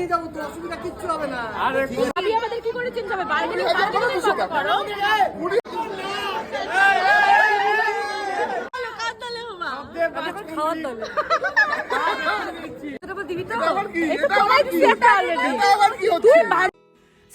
নিয়ে যাব তো অসুবিধা কিচ্ছু হবে না। আরে ভাবি আমাদের কি করে। চিনতে হবে বার্গেনিং বার্গেনিং করো তুই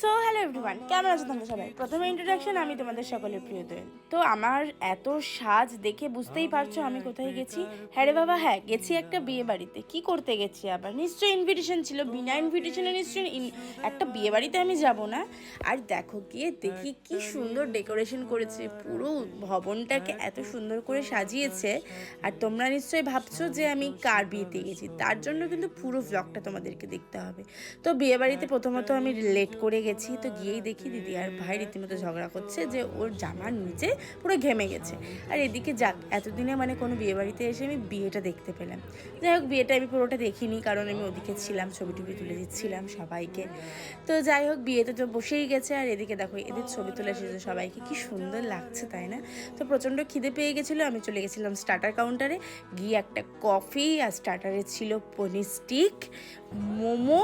সো হ্যালো এভরিওয়ান কেমন আছো তোমরা সবাই? প্রথমে ইন্ট্রোডাকশন আমি তোমাদের সকলের প্রিয় দোয়েল তো আমার এত সাজ দেখে বুঝতেই পারছ আমি কোথায় গেছি। হ্যাঁ রে বাবা হ্যাঁ গেছি একটা বিয়ে বাড়িতে। কি করতে গেছি আবার? নিশ্চয়ই ইনভিটেশন ছিল, বিনা ইনভিটেশনে নিশ্চয়ই একটা বিয়ে বাড়িতে আমি যাব না। আর দেখো গিয়ে দেখি কি সুন্দর ডেকোরেশন করেছে। পুরো ভবনটাকে এত সুন্দর করে সাজিয়েছে। আর তোমরা নিশ্চয়ই ভাবছ যে আমি কার বিয়েতে গেছি? তার জন্য কিন্তু পুরো ব্লগটা তোমাদেরকে দেখতে হবে। তো বিয়ে বাড়িতে প্রথমত আমি লেট করে গেছি, তো গিয়েই দেখি দিদি আর ভাই রীতিমতো ঝগড়া করছে যে ওর জামার নিচে পুরো ঘেমে গেছে। আর এদিকে যাক, এতদিনে মানে কোনো বিয়েবাড়িতে এসে আমি বিয়েটা দেখতে পেলাম। যাই হোক, বিয়েটা আমি পুরোটা দেখিনি, কারণ আমি ওদিকে ছিলাম, ছবি টবি তুলে দিচ্ছিলাম সবাইকে। তো যাই হোক বিয়েতে তো বসেই গেছে, আর এদিকে দেখো, এদের ছবি তুলে এসেছে সবাইকে, কি সুন্দর লাগছে, তাই না? তো প্রচণ্ড খিদে পেয়ে গেছিল, আমি চলে গেছিলাম স্টার্টার কাউন্টারে গিয়ে একটা কফি আর স্টার্টারে ছিল পনির স্টিক মোমো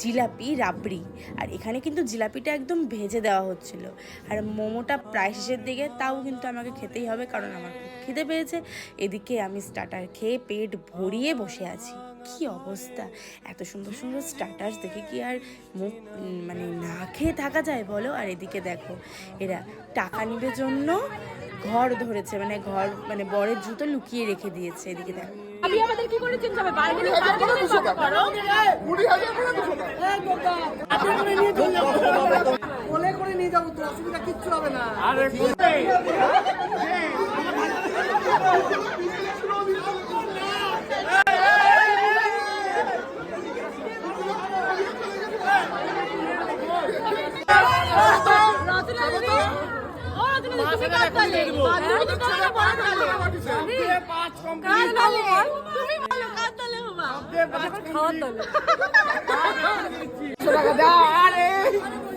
জিলাপি রাবড়ি। আর এখানে কিন্তু জিলাপিটা একদম ভেজে দেওয়া হচ্ছিল। আর মোমোটা প্রায় শেষের দিকে তাও কিন্তু আমাকে খেতেই হবে কারণ আমার খুব খিদে পেয়েছে। এদিকে আমি স্টার্টার খেয়ে পেট ভরিয়ে বসে আছি। কি অবস্থা? এত সুন্দর সুন্দর স্টার্টার্স দেখে কি আর মুখ মানে না খেয়ে থাকা যায় বলো? আর এদিকে দেখো এরা টাকা নিবে জন্য ঘর ধরেছে মানে ঘর মানে বরের জুতো লুকিয়ে রেখে দিয়েছে। এদিকে দেখো। আমাদের কি করে চিনতে হবে বার্গেনিং বার্গেনিং কত করো কোলে করে নিয়ে যাব তো অসুবিধা কিচ্ছু হবে না আরে রচনা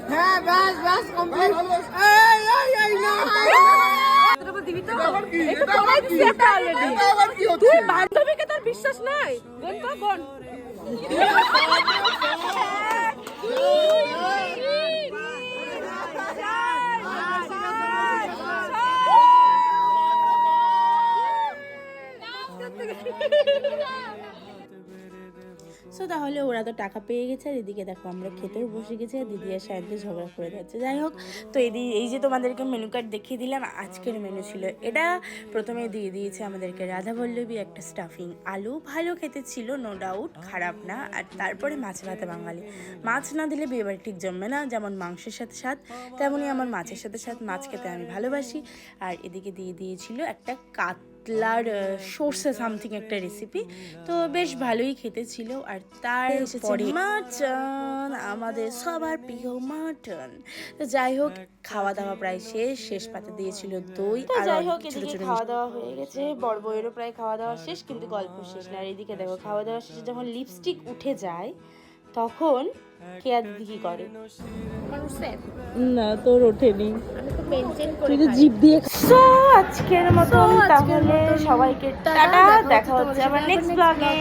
হ্যাঁ ব্যাস ব্যাস কমপ্লিট এই এই এই না এটা দিবি তো একটু কমাই দিছি একটা অলরেডি তুই বান্ধবীকে তোর বিশ্বাস নাই? বোন তো বোন। সো তাহলে ওরা তো টাকা পেয়ে গেছে, আর এদিকে দেখো আমরা খেতেও বসে গেছি, আর দিদি আর সায়নকে ঝগড়া করে যাচ্ছে। যাই হোক, তো এদি, এই যে তোমাদেরকে মেনু কার্ড দেখিয়ে দিলাম, আজকের মেনু ছিল এটা। প্রথমে দিয়ে দিয়েছে আমাদেরকে রাধা বল্লভী একটা স্টাফিং আলু ভালো খেতে ছিল নো ডাউট খারাপ না। আর তারপরে মাছ ভাতে বাঙালি। মাছ না দিলে বিয়েবাড়ি ঠিক জমবে না, যেমন মাংসের সাথে স্বাদ তেমনই আমার মাছের সাথে স্বাদ। মাছ খেতে আমি ভালোবাসি। আর এদিকে দিয়ে দিয়েছিল একটা কাত কাতলার সর্ষে সামথিং একটা রেসিপি তো বেশ ভালোই খেতে ছিল। আর তার পরে মাটন আমাদের সবার প্রিয় মাটন তো যাই হোক খাওয়া দাওয়া প্রায় শেষ শেষ পাতে দিয়েছিল দই। আর যাই হোক এদিকে খাওয়া দাওয়া হয়ে গেছে বড় বইয়েরও প্রায় খাওয়া দাওয়া শেষ কিন্তু গল্প শেষ না। আর এদিকে দেখো খাওয়া দাওয়া শেষে যখন লিপস্টিক উঠে যায় তখন কেয়া দিদি কি করে? না তোর ওঠেনি। তুই তো জিভ দিয়ে সো আজকের মতো তাহলে সবাইকে টাটা দেখা হচ্ছে আবার নেক্সট ব্লগে